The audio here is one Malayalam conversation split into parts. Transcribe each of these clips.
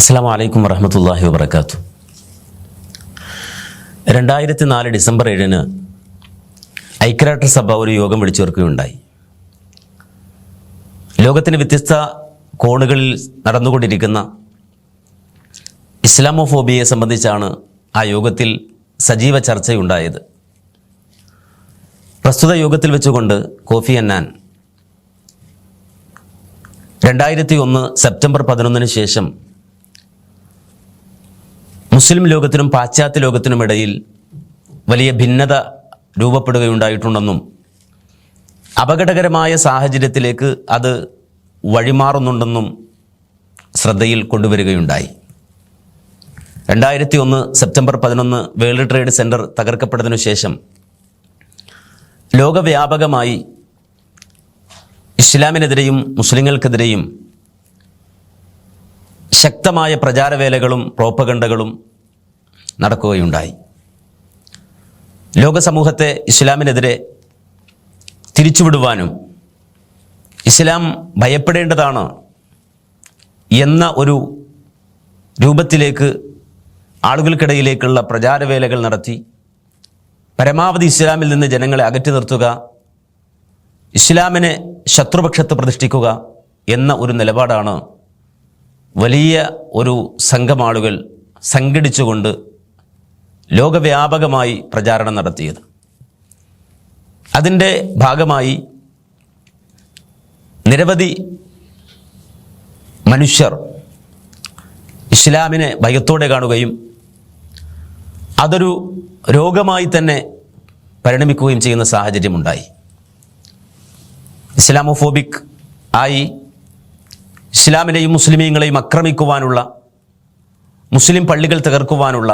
അസ്സാം വലൈക്കും വറഹമത്തല്ലാഹി വാബർക്കാത്തു രണ്ടായിരത്തി നാല് ഡിസംബർ ഏഴിന് ഐക്യരാഷ്ട്രസഭ ഒരു യോഗം വിളിച്ചു ചേർക്കുകയുണ്ടായി ലോകത്തിന് വ്യത്യസ്ത കോണുകളിൽ നടന്നുകൊണ്ടിരിക്കുന്ന ഇസ്ലാമോഫോബിയയെ സംബന്ധിച്ചാണ് ആ യോഗത്തിൽ സജീവ ചർച്ചയുണ്ടായത്. പ്രസ്തുത യോഗത്തിൽ വെച്ചുകൊണ്ട് കോഫി അന്നാൻ രണ്ടായിരത്തി ഒന്ന് സെപ്റ്റംബർ പതിനൊന്നിന് ശേഷം മുസ്ലിം ലോകത്തിനും പാശ്ചാത്യ ലോകത്തിനും ഇടയിൽ വലിയ ഭിന്നത രൂപപ്പെടുകയുണ്ടായിട്ടുണ്ടെന്നും അപകടകരമായ സാഹചര്യത്തിലേക്ക് അത് വഴിമാറുന്നുണ്ടെന്നും ശ്രദ്ധയിൽ കൊണ്ടുവരികയുണ്ടായി. രണ്ടായിരത്തി ഒന്ന് സെപ്റ്റംബർ പതിനൊന്ന് വേൾഡ് ട്രേഡ് സെന്റർ തകർക്കപ്പെട്ടതിനു ശേഷം ലോകവ്യാപകമായി ഇസ്ലാമിനെതിരെയും മുസ്ലിങ്ങൾക്കെതിരെയും ശക്തമായ പ്രചാരവേലകളും പ്രോപ്പഗണ്ടകളും നടക്കുകയുണ്ടായി. ലോകസമൂഹത്തെ ഇസ്ലാമിനെതിരെ തിരിച്ചുവിടുവാനും ഇസ്ലാം ഭയപ്പെടേണ്ടതാണ് എന്ന ഒരു രൂപത്തിലേക്ക് ആളുകൾക്കിടയിലേക്കുള്ള പ്രചാരവേലകൾ നടത്തി പരമാവധി ഇസ്ലാമിൽ നിന്ന് ജനങ്ങളെ അകറ്റി നിർത്തുക ഇസ്ലാമിനെ ശത്രുപക്ഷത്ത് പ്രതിഷ്ഠിക്കുക എന്ന ഒരു നിലപാടാണ് വലിയ ഒരു സംഘം ആളുകൾ സംഘടിച്ചുകൊണ്ട് ലോകവ്യാപകമായി പ്രചാരണം നടത്തിയത്. അതിന്റെ ഭാഗമായി നിരവധി മനുഷ്യർ ഇസ്ലാമിനെ ഭയത്തോടെ കാണുകയും അതൊരു രോഗമായി തന്നെ പരിണമിക്കുകയും ചെയ്യുന്ന സാഹചര്യമുണ്ടായി. ഇസ്ലാമോഫോബിക് ആയി ഇസ്ലാമിനെയും മുസ്ലിമീങ്ങളെയും ആക്രമിക്കുവാനുള്ള മുസ്ലിം പള്ളികൾ തകർക്കുവാനുള്ള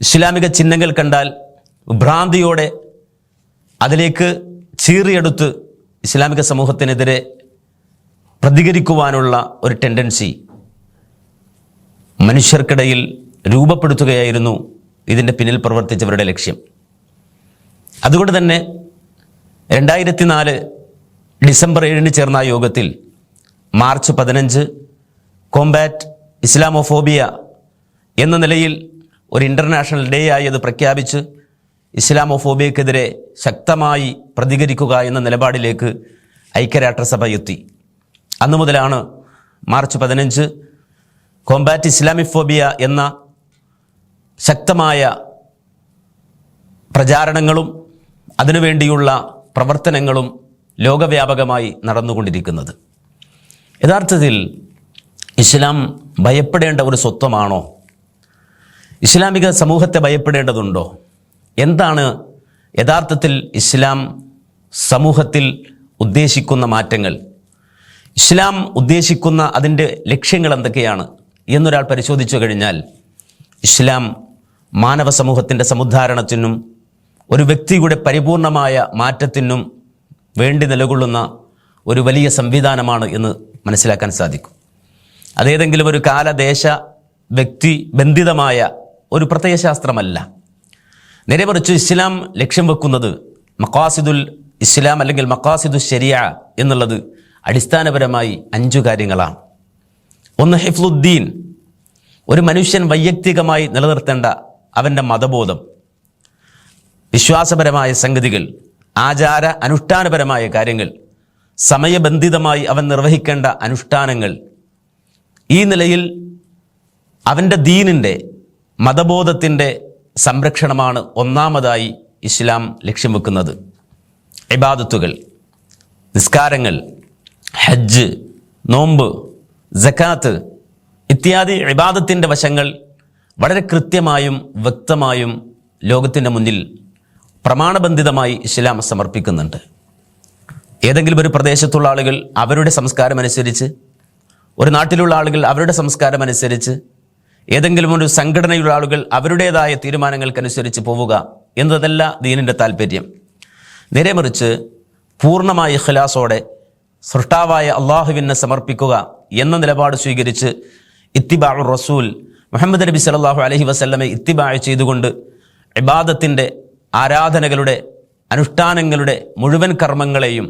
ഇസ്ലാമിക ചിഹ്നങ്ങൾ കണ്ടാൽ ഭ്രാന്തിയോടെ അതിലേക്ക് ചീറിയെടുത്ത് ഇസ്ലാമിക സമൂഹത്തിനെതിരെ പ്രതികരിക്കുവാനുള്ള ഒരു ടെൻഡൻസി മനുഷ്യർക്കിടയിൽ രൂപപ്പെടുത്തുകയായിരുന്നു ഇതിന്റെ പിന്നിൽ പ്രവർത്തിച്ചവരുടെ ലക്ഷ്യം. അതുകൊണ്ട് തന്നെ രണ്ടായിരത്തി നാല് ഡിസംബർ ഏഴിന് ചേർന്ന യോഗത്തിൽ മാർച്ച് പതിനഞ്ച് കോംബാറ്റ് ഇസ്ലാമോഫോബിയ എന്ന നിലയിൽ ഒരു ഇന്റർനാഷണൽ ഡേ ആയി അത് പ്രഖ്യാപിച്ച് ഇസ്ലാമോഫോബിയക്കെതിരെ ശക്തമായി പ്രതികരിക്കുക എന്ന നിലപാടിലേക്ക് ഐക്യരാഷ്ട്രസഭ എത്തി. അന്നു മുതലാണ് മാർച്ച് പതിനഞ്ച് കോമ്പാറ്റ് ഇസ്ലാമിഫോബിയ എന്ന ശക്തമായ പ്രചാരണങ്ങളും അതിനുവേണ്ടിയുള്ള പ്രവർത്തനങ്ങളും ലോകവ്യാപകമായി നടന്നുകൊണ്ടിരിക്കുന്നത്. യഥാർത്ഥത്തിൽ ഇസ്ലാം ഭയപ്പെടേണ്ട ഒരു സ്വത്വമാണോ? ഇസ്ലാമിക സമൂഹത്തെ ഭയപ്പെടേണ്ടതുണ്ടോ? എന്താണ് യഥാർത്ഥത്തിൽ ഇസ്ലാം സമൂഹത്തിൽ ഉദ്ദേശിക്കുന്ന മാറ്റങ്ങൾ? ഇസ്ലാം ഉദ്ദേശിക്കുന്ന അതിന്റെ ലക്ഷ്യങ്ങൾ എന്തൊക്കെയാണ് എന്നൊരാൾ പരിശോധിച്ചു കഴിഞ്ഞാൽ ഇസ്ലാം മാനവ സമൂഹത്തിന്റെ സമുദ്ധാരണത്തിനും ഒരു വ്യക്തിയുടെ പരിപൂർണമായ മാറ്റത്തിനും വേണ്ടി നിലകൊള്ളുന്ന ഒരു വലിയ സംവിധാനമാണ് എന്ന് മനസ്സിലാക്കാൻ സാധിക്കും. അതേതെങ്കിലും ഒരു കാലദേശ വ്യക്തി ബന്ധിതമായ ഒരു പ്രത്യയശാസ്ത്രമല്ല നേരെ മറിച്ച് ഇസ്ലാം ലക്ഷ്യം വെക്കുന്നത് മക്കാസിദുൽ ഇസ്ലാം അല്ലെങ്കിൽ മക്കാസിദുൽ ശരിയ എന്നുള്ളത് അടിസ്ഥാനപരമായി അഞ്ചു കാര്യങ്ങളാണ്. ഒന്ന് ഹിഫ്ലുദ്ദീൻ ഒരു മനുഷ്യൻ വൈയക്തികമായി നിലനിർത്തേണ്ട അവന്റെ മതബോധം വിശ്വാസപരമായ സംഗതികൾ ആചാര അനുഷ്ഠാനപരമായ കാര്യങ്ങൾ സമയബന്ധിതമായി അവൻ നിർവഹിക്കേണ്ട അനുഷ്ഠാനങ്ങൾ. ഈ നിലയിൽ അവന്റെ ദീനിന്റെ മതബോധത്തിന്റെ സംരക്ഷണമാണ് ഒന്നാമതായി ഇസ്ലാം ലക്ഷ്യം വെക്കുന്നത്. ഇബാദത്തുകൾ നിസ്കാരങ്ങൾ ഹജ്ജ് നോമ്പ് ജക്കാത്ത് ഇത്യാദി ഇബാദത്തിന്റെ വശങ്ങൾ വളരെ കൃത്യമായും വ്യക്തമായും ലോകത്തിന്റെ മുന്നിൽ പ്രമാണബന്ധിതമായി ഇസ്ലാം സമർപ്പിക്കുന്നുണ്ട്. ഏതെങ്കിലും ഒരു പ്രദേശത്തുള്ള ആളുകൾ അവരുടെ സംസ്കാരമനുസരിച്ച് ഒരു നാട്ടിലുള്ള ആളുകൾ അവരുടെ സംസ്കാരമനുസരിച്ച് ഏതെങ്കിലും ഒരു സംഘടനയുള്ള ആളുകൾ അവരുടേതായ തീരുമാനങ്ങൾക്കനുസരിച്ച് പോവുക എന്നതല്ല ദീനിന്റെ താല്പര്യം നേരെ മറിച്ച് പൂർണമായ ഇഖ്ലാസോടെ സൃഷ്ടാവായ അള്ളാഹുവിനെ സമർപ്പിക്കുക എന്ന നിലപാട് സ്വീകരിച്ച് ഇത്തിബാ റസൂൽ മുഹമ്മദ് നബി സല്ലല്ലാഹു അലഹി വസ്ല്ലമെ ഇത്തിബാ ചെയ്തുകൊണ്ട് ഇബാദത്തിന്റെ ആരാധനകളുടെ അനുഷ്ഠാനങ്ങളുടെ മുഴുവൻ കർമ്മങ്ങളെയും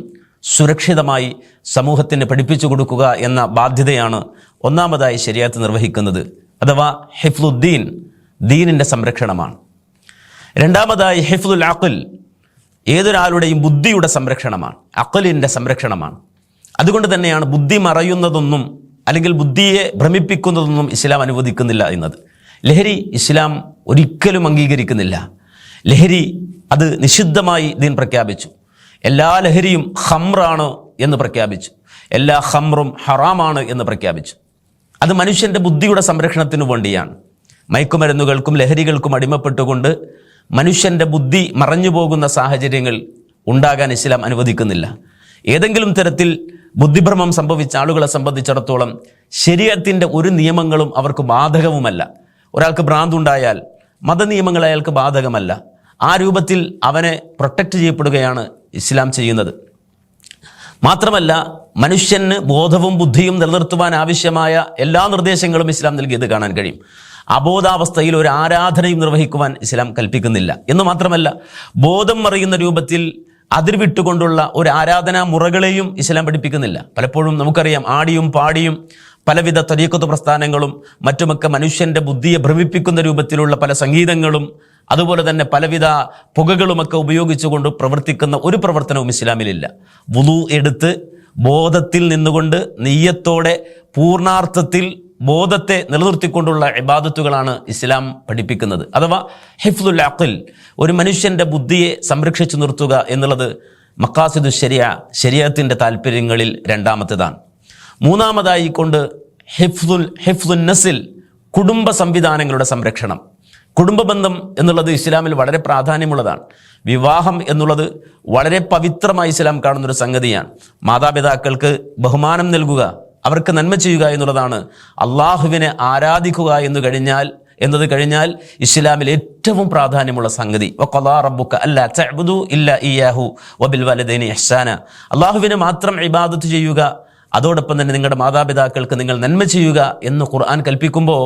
സുരക്ഷിതമായി സമൂഹത്തിന് പഠിപ്പിച്ചു കൊടുക്കുക എന്ന ബാധ്യതയാണ് ഒന്നാമതായി ശരിയാത്ത് നിർവഹിക്കുന്നത്. അഥവാ ഹിഫ്ലുദ്ദീൻ ദീനിന്റെ സംരക്ഷണമാണ്. രണ്ടാമതായി ഹിഫ്ലുൽ അഖുൽ ഏതൊരാളുടെയും ബുദ്ധിയുടെ സംരക്ഷണമാണ്. അഖലിന്റെ സംരക്ഷണമാണ്. അതുകൊണ്ട് തന്നെയാണ് ബുദ്ധി മറയുന്നതൊന്നും അല്ലെങ്കിൽ ബുദ്ധിയെ ഭ്രമിപ്പിക്കുന്നതൊന്നും ഇസ്ലാം അനുവദിക്കുന്നില്ല എന്നത്. ലഹരി ഇസ്ലാം ഒരിക്കലും അംഗീകരിക്കുന്നില്ല. ലഹരി അത് നിഷിദ്ധമായി ദീൻ പ്രഖ്യാപിച്ചു. എല്ലാ ലഹരിയും ഹമ്രാണ് എന്ന് പ്രഖ്യാപിച്ചു. എല്ലാ ഹമ്രും ഹറാമാണ് എന്ന് പ്രഖ്യാപിച്ചു. അത് മനുഷ്യന്റെ ബുദ്ധിയുടെ സംരക്ഷണത്തിനു വേണ്ടിയാണ്. മയക്കുമരുന്നുകൾക്കും ലഹരികൾക്കും അടിമപ്പെട്ടുകൊണ്ട് മനുഷ്യന്റെ ബുദ്ധി മറഞ്ഞു പോകുന്ന സാഹചര്യങ്ങൾ ഉണ്ടാകാൻ ഇസ്ലാം അനുവദിക്കുന്നില്ല. ഏതെങ്കിലും തരത്തിൽ ബുദ്ധിഭ്രമം സംഭവിച്ച ആളുകളെ സംബന്ധിച്ചിടത്തോളം ശരീരത്തിന്റെ ഒരു നിയമങ്ങളും അവർക്ക് ബാധകവുമല്ല. ഒരാൾക്ക് ഭ്രാന്തുണ്ടായാൽ മതനിയമങ്ങൾ അയാൾക്ക് ബാധകമല്ല. ആ രൂപത്തിൽ അവനെ പ്രൊട്ടക്റ്റ് ചെയ്യപ്പെടുകയാണ് ഇസ്ലാം ചെയ്യുന്നത്. മാത്രമല്ല മനുഷ്യന് ബോധവും ബുദ്ധിയും നിലനിർത്തുവാൻ ആവശ്യമായ എല്ലാ നിർദ്ദേശങ്ങളും ഇസ്ലാം നൽകിയത് കാണാൻ കഴിയും. അബോധാവസ്ഥയിൽ ഒരു ആരാധനയും നിർവഹിക്കുവാൻ ഇസ്ലാം കൽപ്പിക്കുന്നില്ല. എന്ന് മാത്രമല്ല ബോധം അറിയുന്ന രൂപത്തിൽ അതിർവിട്ടുകൊണ്ടുള്ള ഒരു ആരാധനാ മുറകളെയും ഇസ്ലാം പഠിപ്പിക്കുന്നില്ല. പലപ്പോഴും നമുക്കറിയാം ആടിയും പാടിയും പലവിധ തരീക്കത്ത് പ്രസ്ഥാനങ്ങളും മറ്റുമൊക്കെ മനുഷ്യന്റെ ബുദ്ധിയെ ഭ്രമിപ്പിക്കുന്ന രൂപത്തിലുള്ള പല സംഗീതങ്ങളും അതുപോലെ തന്നെ പലവിധ പുകകളുമൊക്കെ ഉപയോഗിച്ചുകൊണ്ട് പ്രവർത്തിക്കുന്ന ഒരു പ്രവർത്തനവും ഇസ്ലാമിലില്ല. വുളു എടുത്ത് ബോധത്തിൽ നിന്നുകൊണ്ട് നെയ്യത്തോടെ പൂർണാർത്ഥത്തിൽ ബോധത്തെ നിലനിർത്തിക്കൊണ്ടുള്ള ഇബാദത്തുകളാണ് ഇസ്ലാം പഠിപ്പിക്കുന്നത്. അഥവാ ഹിഫ്ദുൽ അഖിൽ ഒരു മനുഷ്യന്റെ ബുദ്ധിയെ സംരക്ഷിച്ചു നിർത്തുക എന്നുള്ളത് മക്കാസിദു ശരിയ ശരീരത്തിന്റെ താല്പര്യങ്ങളിൽ രണ്ടാമത്തേതാണ്. മൂന്നാമതായി കൊണ്ട് ഹിഫ്ദുൽ ഹിഫ്ദുൽ നസിൽ കുടുംബ സംവിധാനങ്ങളുടെ സംരക്ഷണം. കുടുംബ ബന്ധം എന്നുള്ളത് ഇസ്ലാമിൽ വളരെ പ്രാധാന്യമുള്ളതാണ്. വിവാഹം എന്നുള്ളത് വളരെ പവിത്രമായി ഇസ്ലാം കാണുന്നൊരു സംഗതിയാണ്. മാതാപിതാക്കൾക്ക് ബഹുമാനം നൽകുക അവർക്ക് നന്മ ചെയ്യുക എന്നുള്ളതാണ് അള്ളാഹുവിനെ ആരാധിക്കുക എന്ന് കഴിഞ്ഞാൽ എന്നത് കഴിഞ്ഞാൽ ഇസ്ലാമിൽ ഏറ്റവും പ്രാധാന്യമുള്ള സംഗതി. വഖളാ റബ്ബുക അല്ലാ തഅബുദു ഇല്ല ഇയാഹു വബിൽ അള്ളാഹുവിനെ മാത്രം ഇബാദത്ത് ചെയ്യുക അതോടൊപ്പം തന്നെ നിങ്ങളുടെ മാതാപിതാക്കൾക്ക് നിങ്ങൾ നന്മ ചെയ്യുക എന്ന് ഖുർആൻ കൽപ്പിക്കുമ്പോൾ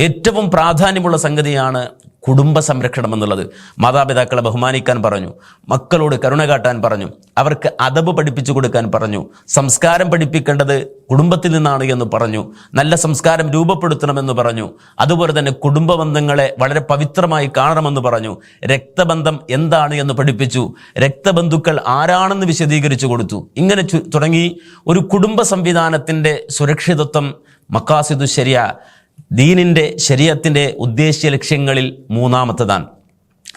ഏറ്റവും പ്രാധാന്യമുള്ള സംഗതിയാണ് കുടുംബ സംരക്ഷണം എന്നുള്ളത്. മാതാപിതാക്കളെ ബഹുമാനിക്കാൻ പറഞ്ഞു. മക്കളോട് കരുണ കാട്ടാൻ പറഞ്ഞു. അവർക്ക് അതബ് പഠിപ്പിച്ചു കൊടുക്കാൻ പറഞ്ഞു. സംസ്കാരം പഠിപ്പിക്കേണ്ടത് കുടുംബത്തിൽ നിന്നാണ് എന്ന് പറഞ്ഞു. നല്ല സംസ്കാരം രൂപപ്പെടുത്തണമെന്ന് പറഞ്ഞു. അതുപോലെ തന്നെ കുടുംബ ബന്ധങ്ങളെ വളരെ പവിത്രമായി കാണണമെന്ന് പറഞ്ഞു. രക്തബന്ധം എന്താണ് എന്ന് പഠിപ്പിച്ചു. രക്തബന്ധുക്കൾ ആരാണെന്ന് വിശദീകരിച്ചു കൊടുത്തു. ഇങ്ങനെ തുടങ്ങി. ഒരു കുടുംബ സംവിധാനത്തിന്റെ സുരക്ഷിതത്വം മക്കാസിദു ശരിയ ദീനിന്റെ ശരീരത്തിന്റെ ഉദ്ദേശ്യ ലക്ഷ്യങ്ങളിൽ മൂന്നാമത്തതാണ്.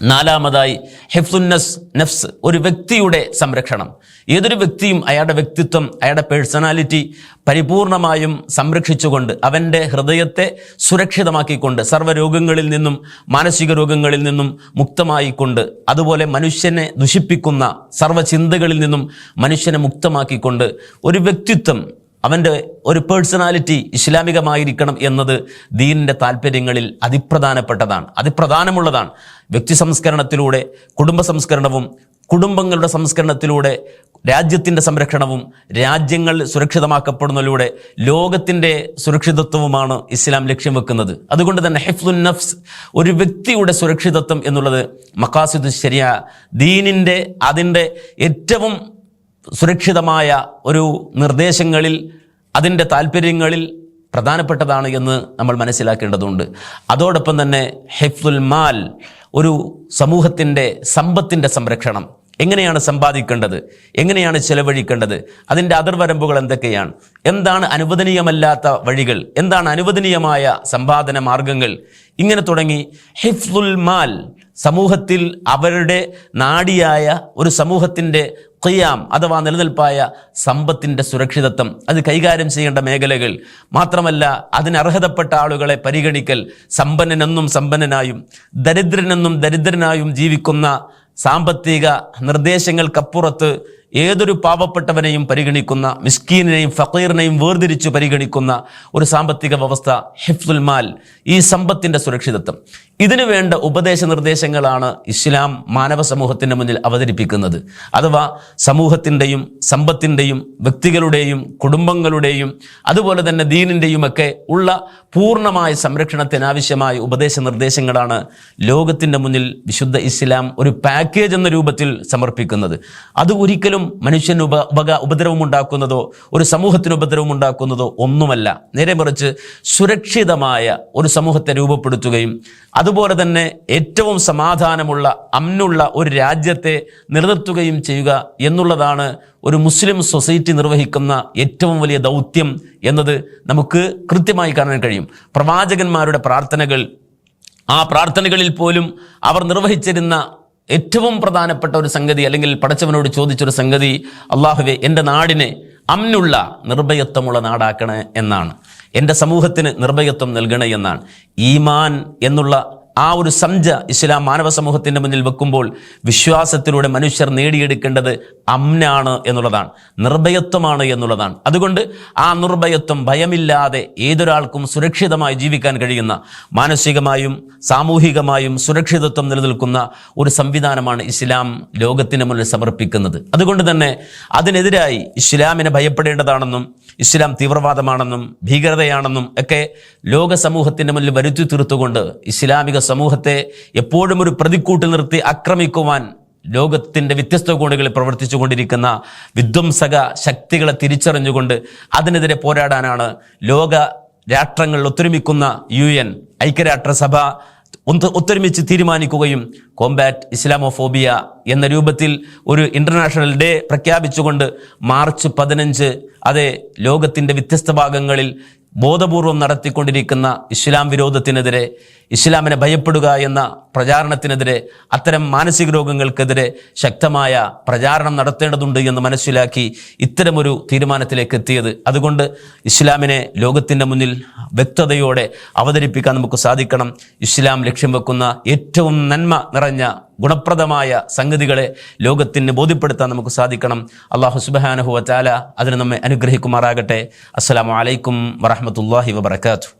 നാലാമതായി ഹെഫ്സുന്നസ് നഫ്സ് ഒരു വ്യക്തിയുടെ സംരക്ഷണം. ഏതൊരു വ്യക്തിയും അയാളുടെ വ്യക്തിത്വം അയാളുടെ പേഴ്സണാലിറ്റി പരിപൂർണമായും സംരക്ഷിച്ചുകൊണ്ട് അവന്റെ ഹൃദയത്തെ സുരക്ഷിതമാക്കിക്കൊണ്ട് സർവരോഗങ്ങളിൽ നിന്നും മാനസിക രോഗങ്ങളിൽ നിന്നും മുക്തമായിക്കൊണ്ട് അതുപോലെ മനുഷ്യനെ ദുഷിപ്പിക്കുന്ന സർവചിന്തകളിൽ നിന്നും മനുഷ്യനെ മുക്തമാക്കിക്കൊണ്ട് ഒരു വ്യക്തിത്വം അവന്റെ ഒരു പേഴ്സണാലിറ്റി ഇസ്ലാമികമായിരിക്കണം എന്നത് ദീനിന്റെ താല്പര്യങ്ങളിൽ അതിപ്രധാനപ്പെട്ടതാണ്. അതിപ്രധാനമുള്ളതാണ്. വ്യക്തി സംസ്കരണത്തിലൂടെ കുടുംബ സംസ്കരണവും കുടുംബങ്ങളുടെ സംസ്കരണത്തിലൂടെ രാജ്യത്തിന്റെ സംരക്ഷണവും രാജ്യങ്ങൾ സുരക്ഷിതമാക്കപ്പെടുന്നതിലൂടെ ലോകത്തിന്റെ സുരക്ഷിതത്വവുമാണ് ഇസ്ലാം ലക്ഷ്യം വെക്കുന്നത്. അതുകൊണ്ട് തന്നെ ഹെഫ്ലുൻ നഫ്സ് ഒരു വ്യക്തിയുടെ സുരക്ഷിതത്വം എന്നുള്ളത് മക്കാസിദ് ശരിയ ദീനിന്റെ അതിന്റെ ഏറ്റവും സുരക്ഷിതമായ ഒരു നിർദ്ദേശങ്ങളിൽ അതിന്റെ താല്പര്യങ്ങളിൽ പ്രധാനപ്പെട്ടതാണ് എന്ന് നമ്മൾ മനസ്സിലാക്കേണ്ടതുണ്ട്. അതോടൊപ്പം തന്നെ ഹെഫ്ദുൽ മാൽ ഒരു സമൂഹത്തിന്റെ സമ്പത്തിന്റെ സംരക്ഷണം. എങ്ങനെയാണ് സമ്പാദിക്കേണ്ടത്? എങ്ങനെയാണ് ചെലവഴിക്കേണ്ടത്? അതിന്റെ അതിർവരമ്പുകൾ എന്തൊക്കെയാണ്? എന്താണ് അനുവദനീയമല്ലാത്ത വഴികൾ? എന്താണ് അനുവദനീയമായ സമ്പാദന മാർഗങ്ങൾ? ഇങ്ങനെ തുടങ്ങി ഹിഫ്ലുൽ മാൽ സമൂഹത്തിൽ അവരുടെ നാടിയായ ഒരു സമൂഹത്തിന്റെ ഖിയാം അഥവാ നിലനിൽപ്പായ സമ്പത്തിന്റെ സുരക്ഷിതത്വം. അത് കൈകാര്യം ചെയ്യേണ്ട മേഖലകൾ. മാത്രമല്ല അതിന് അർഹതപ്പെട്ട ആളുകളെ പരിഗണിക്കൽ സമ്പന്നനെന്നും സമ്പന്നനായും ദരിദ്രനെന്നും ദരിദ്രനായും ജീവിക്കുന്ന സാമ്പത്തിക നിർദ്ദേശങ്ങൾക്കപ്പുറത്ത് ഏതൊരു പാവപ്പെട്ടവനെയും പരിഗണിക്കുന്ന മിസ്കീനെയും ഫക്കീറിനെയും വേർതിരിച്ചു പരിഗണിക്കുന്ന ഒരു സാമ്പത്തിക വ്യവസ്ഥ ഹിഫ്സുൽ മാൽ ഈ സമ്പത്തിന്റെ സുരക്ഷിതത്വം. ഇതിനു വേണ്ട ഉപദേശ നിർദ്ദേശങ്ങളാണ് ഇസ്ലാം മാനവ സമൂഹത്തിന്റെ മുന്നിൽ അവതരിപ്പിക്കുന്നത്. അഥവാ സമൂഹത്തിന്റെയും സമ്പത്തിന്റെയും വ്യക്തികളുടെയും കുടുംബങ്ങളുടെയും അതുപോലെ തന്നെ ദീനിന്റെയും ഒക്കെ ഉള്ള പൂർണമായ സംരക്ഷണത്തിനാവശ്യമായ ഉപദേശ നിർദ്ദേശങ്ങളാണ് ലോകത്തിന്റെ മുന്നിൽ വിശുദ്ധ ഇസ്ലാം ഒരു പാക്കേജ് എന്ന രൂപത്തിൽ സമർപ്പിക്കുന്നത്. അത് ഒരിക്കലും ഒരിക്കലും മനുഷ്യന് ഉപ ഉപക ഉപദ്രവം ഉണ്ടാക്കുന്നതോ ഒരു സമൂഹത്തിന് ഉപദ്രവം ഉണ്ടാക്കുന്നതോ ഒന്നുമല്ല. നേരെ മറിച്ച് സുരക്ഷിതമായ ഒരു സമൂഹത്തെ രൂപപ്പെടുത്തുകയും അതുപോലെ തന്നെ ഏറ്റവും സമാധാനമുള്ള അമ്നുള്ള ഒരു രാജ്യത്തെ നിലനിർത്തുകയും ചെയ്യുക എന്നുള്ളതാണ് ഒരു മുസ്ലിം സൊസൈറ്റി നിർവഹിക്കുന്ന ഏറ്റവും വലിയ ദൗത്യം എന്നത് നമുക്ക് കൃത്യമായി കാണാൻ കഴിയും. പ്രവാചകന്മാരുടെ പ്രാർത്ഥനകൾ ആ പ്രാർത്ഥനകളിൽ പോലും അവർ നിർവഹിച്ചിരുന്ന ഏറ്റവും പ്രധാനപ്പെട്ട ഒരു സംഗതി അല്ലെങ്കിൽ പടച്ചവനോട് ചോദിച്ചൊരു സംഗതി അള്ളാഹുവെ എന്റെ നാടിനെ അമ്നുള്ള നിർഭയത്വമുള്ള നാടാക്കണേ എന്നാണ്. എന്റെ സമൂഹത്തിന് നിർഭയത്വം നൽകണേ എന്നാണ്. ഈമാൻ എന്നുള്ള ആ ഒരു സംജ ഇസ്ലാം മാനവ സമൂഹത്തിന്റെ മുന്നിൽ വെക്കുമ്പോൾ വിശ്വാസത്തിലൂടെ മനുഷ്യർ നേടിയെടുക്കേണ്ടത് അമ്നാണ് എന്നുള്ളതാണ് നിർഭയത്വമാണ് എന്നുള്ളതാണ്. അതുകൊണ്ട് ആ നിർഭയത്വം ഭയമില്ലാതെ ഏതൊരാൾക്കും സുരക്ഷിതമായി ജീവിക്കാൻ കഴിയുന്ന മാനസികമായും സാമൂഹികമായും സുരക്ഷിതത്വം നിലനിൽക്കുന്ന ഒരു സംവിധാനമാണ് ഇസ്ലാം ലോകത്തിന് മുന്നിൽ സമർപ്പിക്കുന്നത്. അതുകൊണ്ട് തന്നെ അതിനെതിരായി ഇസ്ലാമിനെ ഭയപ്പെടേണ്ടതാണെന്നും ഇസ്ലാം തീവ്രവാദമാണെന്നും ഭീകരതയാണെന്നും ഒക്കെ ലോക സമൂഹത്തിന്റെ മുന്നിൽ വരുത്തി തീർത്തുകൊണ്ട് ഇസ്ലാമിക സമൂഹത്തെ എപ്പോഴും ഒരു പ്രതിക്കൂട്ടിൽ നിർത്തി ആക്രമിക്കുവാൻ ലോകത്തിന്റെ വ്യത്യസ്ത കോണുകളിൽ പ്രവർത്തിച്ചു കൊണ്ടിരിക്കുന്ന വിധ്വംസക ശക്തികളെ തിരിച്ചറിഞ്ഞുകൊണ്ട് അതിനെതിരെ പോരാടാനാണ് ലോക രാഷ്ട്രങ്ങൾ ഒത്തൊരുമിക്കുന്ന യു എൻ ഐക്യരാഷ്ട്രസഭ ഒത്തൊരുമിച്ച് തീരുമാനിക്കുകയും കോമ്പാറ്റ് ഇസ്ലാമോഫോബിയ എന്ന രൂപത്തിൽ ഒരു ഇന്റർനാഷണൽ ഡേ പ്രഖ്യാപിച്ചുകൊണ്ട് മാർച്ച് പതിനഞ്ച് അതെ ലോകത്തിന്റെ വ്യത്യസ്ത ഭാഗങ്ങളിൽ ബോധപൂർവം നടത്തിക്കൊണ്ടിരിക്കുന്ന ഇസ്ലാം വിരോധത്തിനെതിരെ ഇസ്ലാമിനെ ഭയപ്പെടുക എന്ന പ്രചാരണത്തിനെതിരെ അത്തരം മാനസിക രോഗങ്ങൾക്കെതിരെ ശക്തമായ പ്രചാരണം നടത്തേണ്ടതുണ്ട് എന്ന് മനസ്സിലാക്കി ഇത്തരമൊരു തീരുമാനത്തിലേക്ക് എത്തിയത്. അതുകൊണ്ട് ഇസ്ലാമിനെ ലോകത്തിന്റെ മുന്നിൽ വ്യക്തതയോടെ അവതരിപ്പിക്കാൻ നമുക്ക് സാധിക്കണം. ഇസ്ലാം ലക്ഷ്യം വെക്കുന്ന ഏറ്റവും നന്മ നിറഞ്ഞ ഗുണപ്രദമായ സംഗതികളെ ലോകത്തിന് ബോധ്യപ്പെടുത്താൻ നമുക്ക് സാധിക്കണം. അള്ളാഹു സുബാനഹു വറ്റാല അതിന് നമ്മെ അനുഗ്രഹിക്കുമാറാകട്ടെ. അസ്സാം വലൈക്കും വറഹമത്തല്ലാഹി വബർക്കാത്തു